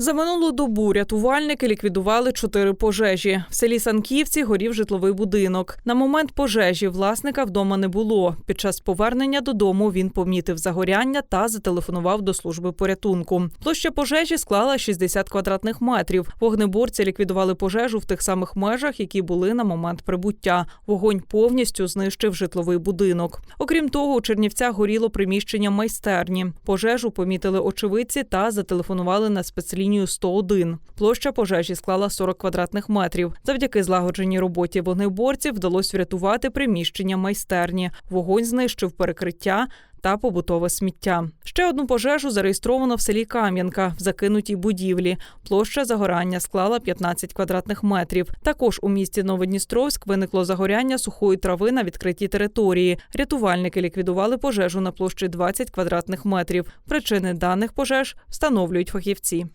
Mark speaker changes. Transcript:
Speaker 1: За минулу добу рятувальники ліквідували чотири пожежі. В селі Санківці горів житловий будинок. На момент пожежі власника вдома не було. Під час повернення додому він помітив загоряння та зателефонував до служби порятунку. Площа пожежі склала 60 квадратних метрів. Вогнеборці ліквідували пожежу в тих самих межах, які були на момент прибуття. Вогонь повністю знищив житловий будинок. Окрім того, у Чернівцях горіло приміщення майстерні. Пожежу помітили очевидці та зателефонували на спецлінію 101. Площа пожежі склала 40 квадратних метрів. Завдяки злагодженій роботі вогнеборців вдалося врятувати приміщення майстерні. Вогонь знищив перекриття. Та побутове сміття. Ще одну пожежу зареєстровано в селі Кам'янка в закинутій будівлі. Площа загорання склала 15 квадратних метрів. Також у місті Новодністровськ виникло загоряння сухої трави на відкритій території. Рятувальники ліквідували пожежу на площі 20 квадратних метрів. Причини даних пожеж встановлюють фахівці.